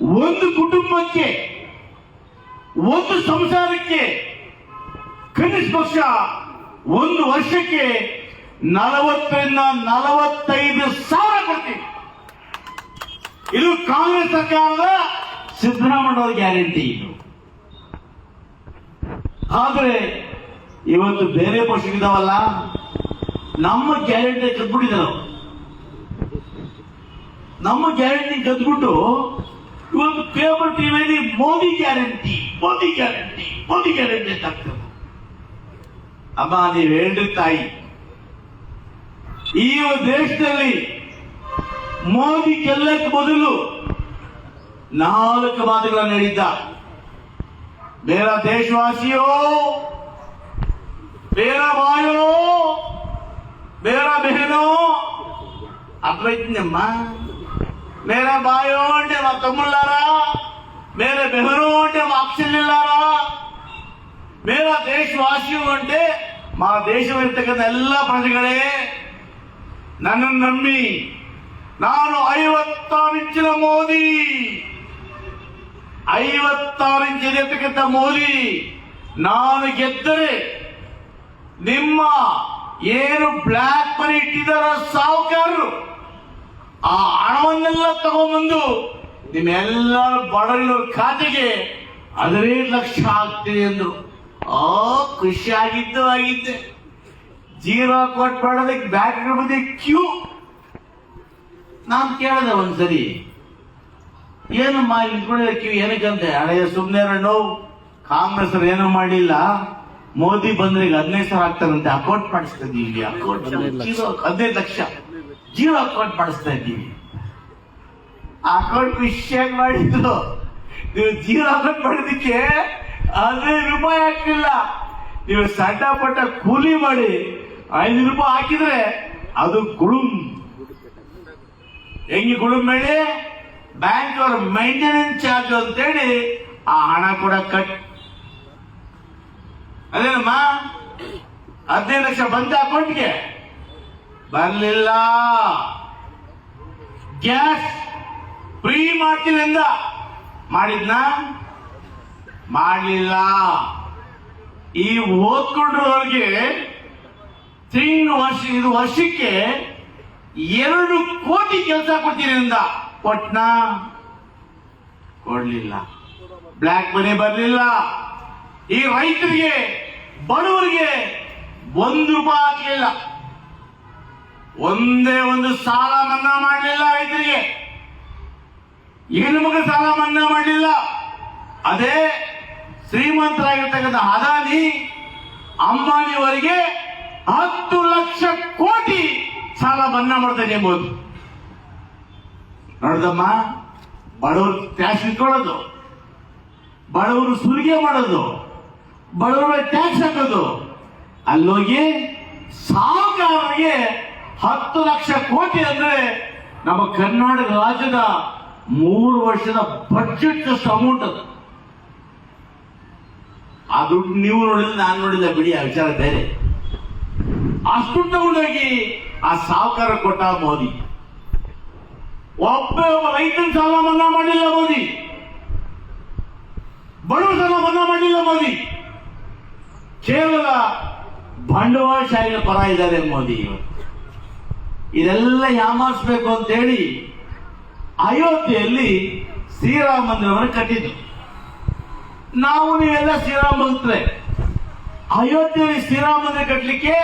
ಒಂದು ಕುಟುಂಬಕ್ಕೆ, ಒಂದು ಸಂಸಾರಕ್ಕೆ, ಕನಿಷ್ಠ ಪಕ್ಷ ಒಂದು ವರ್ಷಕ್ಕೆ ನಲವತ್ತರಿಂದ ನಲವತ್ತೈದು ಸಾವಿರ ಕೊಡ್ತೀವಿ. ಇದು ಕಾಂಗ್ರೆಸ್ ಸರ್ಕಾರದ ಸಿದ್ದರಾಮಯ್ಯ ಗ್ಯಾರಂಟಿ ಇದು. ಆದರೆ ಇವತ್ತು ಬೇರೆ ಪಕ್ಷಕ್ಕಿದಾವಲ್ಲ ನಮ್ಮ ಗ್ಯಾರಂಟಿ ಕದ್ಬಿಟ್ಟಿದ್ದಾರೆ ನಮ್ಮ ಗ್ಯಾರಂಟಿ ಕದ್ಬಿಟ್ಟು You have to pay for Triveni Modi guarantee, Modi guarantee, Modi guarantee అంటారు ಅಮ್ಮ ನೀವೇಳ್ರಿ ತಾಯಿ ಈ ದೇಶದಲ್ಲಿ ಮೋದಿ ಗೆಲ್ಲಕ್ಕೆ ಮೊದಲು ನಾಲ್ಕು ಮಾತುಗಳನ್ನು ಹೇಳಿದ್ದ ಮೇರ ದೇಶವಾಸಿಯೋ ಮೇರ ಮಾಯೋ ಮೇರ ಬೆಹನೋ ಅದ್ವೈತನಮ್ಮ మేరా బాయో అంటే మా తమ్ముళ్ళారా మేరే బెహరు అంటే మా అక్షల్లారా మేరా దేశవాసియు అంటే మా దేశం ಇರ್ತಕ್ಕಂಥ ಎಲ್ಲ ಪ್ರಜೆಗಳೇ ನನ್ನನ್ನು ನಂಬಿ ನಾನು ಐವತ್ತಾರು ಇಂಚಿನ ಮೋದಿ ಐವತ್ತಾರು ಇಂಚ್ ಇರತಕ್ಕಂಥ ಮೋದಿ ನಾನು ಗೆದ್ದರೆ ನಿಮ್ಮ ಏನು ಬ್ಲ್ಯಾಕ್ ಮನಿ ಇಟ್ಟಿದಾರ ಸಾಹುಕಾರರು ಆ ಹಣವನ್ನೆಲ್ಲ ತಗೊಂಡ್ಬಂದು ನಿಮ್ಮೆಲ್ಲರ ಬಡವರ ಖಾತೆಗೆ ಹದಿನೈದು ಲಕ್ಷ ಆಗ್ತೀನಿ ಎಂದು ಆ ಖುಷಿ ಆಗಿದ್ದು ಆಗಿದ್ದೆ. ಜೀರೋ ಕೋಟ್ ಮಾಡೋದಕ್ಕೆ ಬ್ಯಾಂಕ್ ಮುಂದೆ ಕ್ಯೂ. ನಾನು ಕೇಳಿದೆ ಒಂದ್ಸರಿ ಏನಮ್ಮ ಮಾ ಕೂಡ ಕ್ಯೂ ಏನಕ್ಕಂತೆ? ಹಳೆಯ ಸುಮ್ಮನೆ ನೋವು. ಕಾಂಗ್ರೆಸ್ ಏನೂ ಮಾಡಿಲ್ಲ. ಮೋದಿ ಬಂದ್ರೆ ಈಗ ಹದಿನೈದು ಸಾವಿರ ಆಗ್ತಾರಂತೆ ಅಕೌಂಟ್ ಮಾಡಿಸ್ತಾ ಅಕೌಂಟ್ ಹದಿನೈದು ಲಕ್ಷ. ಜೀರೋ ಅಕೌಂಟ್ ಮಾಡಿಸ್ತಾ ಇದ್ದೀವಿ. ಅಕೌಂಟ್ ವಿಷಯ ಮಾಡಿದ್ರು ನೀವು ಜೀರೋ ಅಕೌಂಟ್ ಮಾಡೋದಕ್ಕೆ ಹದಿನೈದು ರೂಪಾಯಿ ಹಾಕಲಿಲ್ಲ ನೀವು ಸಣ್ಣ ಪಟ್ಟ ಕೂಲಿ ಮಾಡಿ ಐದು ರೂಪಾಯಿ ಹಾಕಿದ್ರೆ ಅದು ಗುಳುಂ. ಹೆಂಗೆ ಗುಳುಂ ಹೇಳಿ? ಬ್ಯಾಂಕ್ ಅವ್ರ ಮೈಂಟೆನೆನ್ಸ್ ಚಾರ್ಜ್ ಅಂತೇಳಿ ಆ ಹಣ ಕೂಡ ಕಟ್. ಅದೇನಮ್ಮ? ಹದಿನೈದು ಲಕ್ಷ ಬಂದ ಅಕೌಂಟ್ಗೆ. ಬರ್ಲಿಲ್ಲ. ಗ್ಯಾಸ್ ಫ್ರೀ ಮಾಡ್ತೀನಿ ಅಂದ ಮಾಡಿದ್ನ? ಮಾಡಲಿಲ್ಲ. ಈ ಓದ್ಕೊಂಡ್ರವ್ರಿಗೆ ತಿಂಗಳು ವರ್ಷ, ಇದು ವರ್ಷಕ್ಕೆ ಎರಡು ಕೋಟಿ ಕೆಲಸ ಕೊಡ್ತೀನಿ ಅಂದ ಕೊಟ್ನ? ಕೊಡ್ಲಿಲ್ಲ. ಬ್ಲ್ಯಾಕ್ ಮನಿ ಬರಲಿಲ್ಲ. ಈ ರೈತರಿಗೆ, ಬಡವರಿಗೆ ಒಂದು ರೂಪಾಯಿ ಹಾಕಲಿಲ್ಲ ಒಂದೇ ಒಂದು ಸಾಲ ಮನ್ನಾ ಮಾಡಲಿಲ್ಲ ರೈತರಿಗೆ. ಈಗ ನಿಮಗೆ ಸಾಲ ಮನ್ನಾ ಮಾಡಲಿಲ್ಲ. ಅದೇ ಶ್ರೀಮಂತರಾಗಿರ್ತಕ್ಕಂಥ ಅದಾನಿ ಅಂಬಾನಿಯವರಿಗೆ ಹತ್ತು ಲಕ್ಷ ಕೋಟಿ ಸಾಲ ಮನ್ನಾ ಮಾಡ್ತೇನೆ ಎಂಬುದು. ನೋಡ್ದಮ್ಮ, ಬಡವರು ಟ್ಯಾಕ್ಸ್ ಇಟ್ಕೊಳ್ಳೋದು. ಬಡವರು ಸುಲಿಗೆ ಮಾಡೋದು. ಬಡವರ ಟ್ಯಾಕ್ಸ್ ಹಾಕೋದು. ಅಲ್ಲೋಗಿ ಸಾಹುಕಾರರಿಗೆ ಹತ್ತು ಲಕ್ಷ ಕೋಟಿ ಅಂದ್ರೆ ನಮ್ಮ ಕರ್ನಾಟಕ ರಾಜ್ಯದ ಮೂರು ವರ್ಷದ ಬಜೆಟ್ ಅಮೌಂಟ್ ಅದು. ಆ ದುಡ್ಡು ನೀವು ನೋಡಿದ್ರೆ ನಾನು ನೋಡಿಲ್ಲ ಬಿಡಿ, ಆ ವಿಚಾರ ಬೇರೆ. ಅಷ್ಟು ತಗೊಂಡೋಗಿ ಆ ಸಾಹುಕಾರ ಕೊಟ್ಟ ಮೋದಿ. ಒಬ್ಬ ರೈತನ ಸಾಲ ಮನ್ನಾ ಮಾಡಿಲ್ಲ ಮೋದಿ. ಬಡವ ಸಾಲ ಮನ್ನಾ ಮಾಡಿಲ್ಲ ಮೋದಿ. ಕೇವಲ ಬಂಡವಾಳಶಾಹಿನ ಪರ ಇದ್ದಾರೆ ಮೋದಿ ಇವತ್ತು ಇದೆಲ್ಲ ಯಾಮಾರಿಸ್ಬೇಕು ಅಂತೇಳಿ ಅಯೋಧ್ಯೆಯಲ್ಲಿ ಶ್ರೀರಾಮ ಮಂದಿರವನ್ನು ಕಟ್ಟಿದ್ರು. ನಾವು ನೀವೆಲ್ಲ ಶ್ರೀರಾಮ ಭಕ್ತರೆ ಅಯೋಧ್ಯೆಯಲ್ಲಿ ಶ್ರೀರಾಮ ಮಂದಿರ ಕಟ್ಟಲಿಕ್ಕೆ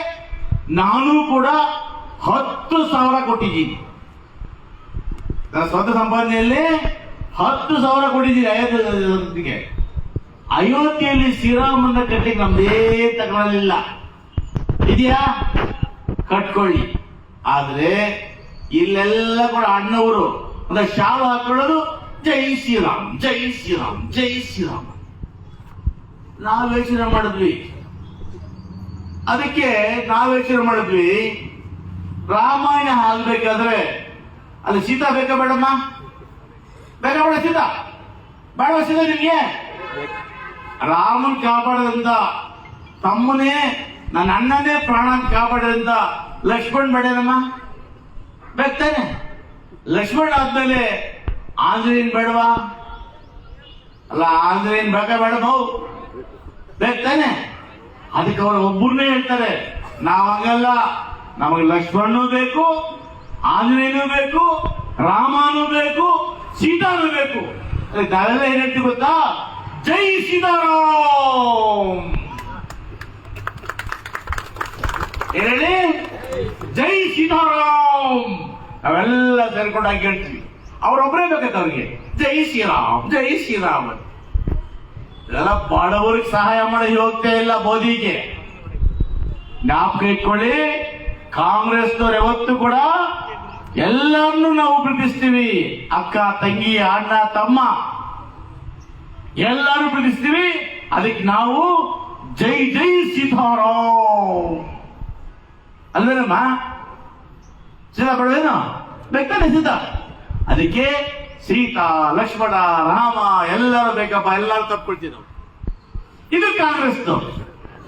ನಾನು ಕೂಡ ಹತ್ತು ಸಾವಿರ ಕೊಟ್ಟಿದ್ದೀನಿ. ನನ್ನ ಸ್ವಂತ ಸಂಪಾದನೆಯಲ್ಲಿ ಹತ್ತು ಸಾವಿರ ಕೊಟ್ಟಿದ್ದೀನಿ ಅಯೋಧ್ಯೆ ಅಯೋಧ್ಯೆಯಲ್ಲಿ ಶ್ರೀರಾಮ ಮಂದಿರ ಕಟ್ಟಲಿಕ್ಕೆ ನಮ್ದೇ ತಗೊಳ್ಳಲಿಲ್ಲ ಇದೆಯಾ? ಕಟ್ಕೊಳ್ಳಿ. ಆದ್ರೆ ಇಲ್ಲೆಲ್ಲ ಕೂಡ ಅಣ್ಣವರು, ಅಂದ್ರೆ ಶಾಲು ಹಾಕೊಳ್ಳೋದು ಜೈ ಶ್ರೀರಾಮ್ ಜೈ ಶ್ರೀರಾಮ್ ಜೈ ಶ್ರೀರಾಮ್. ನಾವು ಯೋಚನೆ ಮಾಡಿದ್ವಿ. ಅದಕ್ಕೆ ನಾವು ಯೋಚನೆ ಮಾಡಿದ್ವಿ. ರಾಮಾಯಣ ಆಗ್ಬೇಕಾದ್ರೆ ಅಲ್ಲಿ ಸೀತಾ ಬೇಕಾ ಬೇಡಮ್ಮ? ಬೇಕಾ ಬೇಡ ಸೀತಾ. ಬೇಡ ಸೀತಾ ನಿಮ್ಗೆ? ರಾಮನ್ ಕಾಪಾಡದಂತ ತಮ್ಮನೇ ನನ್ನ ಅಣ್ಣನೇ ಪ್ರಾಣ ಕಾಪಾಡದಂತ ಲಕ್ಷ್ಮಣ್ ಬೇಡನಮ್ಮ? ಬೇಕ್ತಾನೆ ಲಕ್ಷ್ಮಣ್ ಆದ್ಮೇಲೆ ಆಂಜನೇಯನ್ ಬೇಡವಾ? ಅಲ್ಲ, ಆಂಜನೇಯನ್ ಬೇಕ ಬೇಡ ತಾನೆ. ಅದಕ್ಕೆ ಅವರು ಒಬ್ಬರನ್ನೇ ಹೇಳ್ತಾರೆ. ನಾವ್ ಹಂಗಲ್ಲ. ನಮಗೆ ಲಕ್ಷ್ಮಣನೂ ಬೇಕು, ಆಂಜನೇಯನೂ ಬೇಕು, ರಾಮನೂ ಬೇಕು, ಸೀತಾನು ಬೇಕು. ನಾವೆಲ್ಲ ಏನ್ ಗೊತ್ತಾ? ಜೈ ಸೀತಾರಾಮ್. ಹೇಳಿ? ಜೈ ಸೀತಾರಾಮ್. ಅವೆಲ್ಲ ಸೇರ್ಕೊಂಡು ಹಾಗೆ ಹೇಳ್ತೀವಿ. ಅವ್ರೊಬ್ಬರೇ ಬೇಕಾಯ್ತು ಅವ್ರಿಗೆ. ಜೈ ಶ್ರೀರಾಮ್ ಜೈ ಶ್ರೀರಾಮ್. ಇದೆಲ್ಲ ಬಡವರಿಗೆ ಸಹಾಯ ಮಾಡಿ ಹೋಗ್ತಾ ಇಲ್ಲ ಮೋದಿಗೆ. ಜ್ಞಾಪಕ ಇಟ್ಕೊಳ್ಳಿ, ಕಾಂಗ್ರೆಸ್ನವ್ರು ಯಾವತ್ತೂ ಕೂಡ ಎಲ್ಲರನ್ನು ನಾವು ಪ್ರೀತಿಸ್ತೀವಿ. ಅಕ್ಕ, ತಂಗಿ, ಅಣ್ಣ, ತಮ್ಮ. ಎಲ್ಲರೂ ಪ್ರೀತಿಸ್ತೀವಿ. ಅದಕ್ಕೆ ನಾವು ಜೈ ಜೈ ಸೀತಾರಾಮ್. ಅಲ್ವೇನಮ್ಮ ಸೀತಾ ಪಡುವೇನು ಬೇಕಾನೆ ಸೀತಾ ಅದಕ್ಕೆ ಸೀತಾ, ಲಕ್ಷ್ಮಣ, ರಾಮ, ಎಲ್ಲರೂ ಬೇಕಪ್ಪ, ಎಲ್ಲರೂ ತಪ್ಪಿಕೊಳ್ತೀವಿ ನಾವು. ಇದು ಕಾಂಗ್ರೆಸ್ನವ್ರು